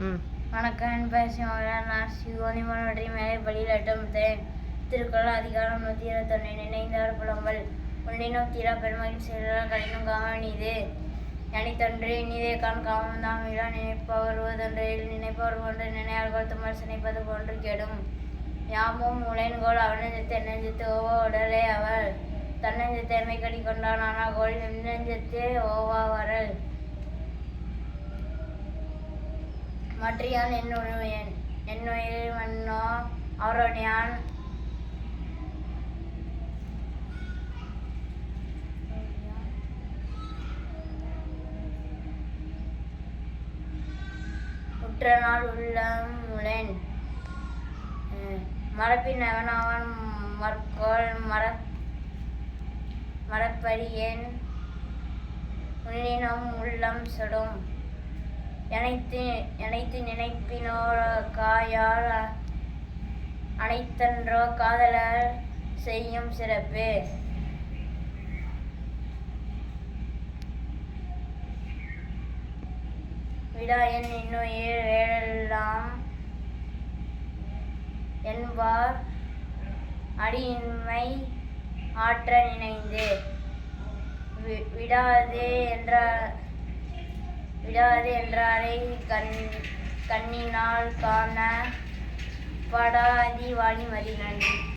ம். வணக்கம் என் பெயர் நான் சிவோனி மாவட்ட மேலே எட்டமுத்தேன் திருக்குறள் அதிகாரம் நூற்றி இருபத்தொன்று நினைந்தார் புலம்பல். உன்னினும் தீரா பெருமகின் செயலால் கடினும் காமன் இது எனித்தொன்று இனிதே கான் காமம் தாம் விழா நினைப்பவர் ஒன்றெல் நினைப்பவர் போன்று நினையார்கள் தும்மல் சினைப்பது போன்று கெடும். யாமும் உழைன்கோள் அவனெஞ்சத்து என்னெஞ்சத்து ஓவா உடலே அவள். தன்னெஞ்சத்தை எம்மை கடி கொண்டான் ஆனால் கோல் எம்நெஞ்சத்தே ஓவா வர. மற்றியான் என்னுடையன் என்னுயிர் மன்னோ அவரோனியான். உற்ற நாள் உள்ளம் முளேன். மரப்பின் அவனவன் மற்கோள் மர மரப்பரியேன் உள்ளினம் உள்ளம் சுடும். நினைத்து நினைத்து நினைப்பினோர காயால் அனைத்தன்றோ காதலர் செய்யும் சிறப்பு. விடாயன் இன்னுயிர் வேழெல்லாம் என்பார் அடியின்மை ஆற்ற நினைந்து. விடாதே என்ற விடாது என்றாரை கண் கண்ணினால் காண படாதி வாணி மதி நன்றி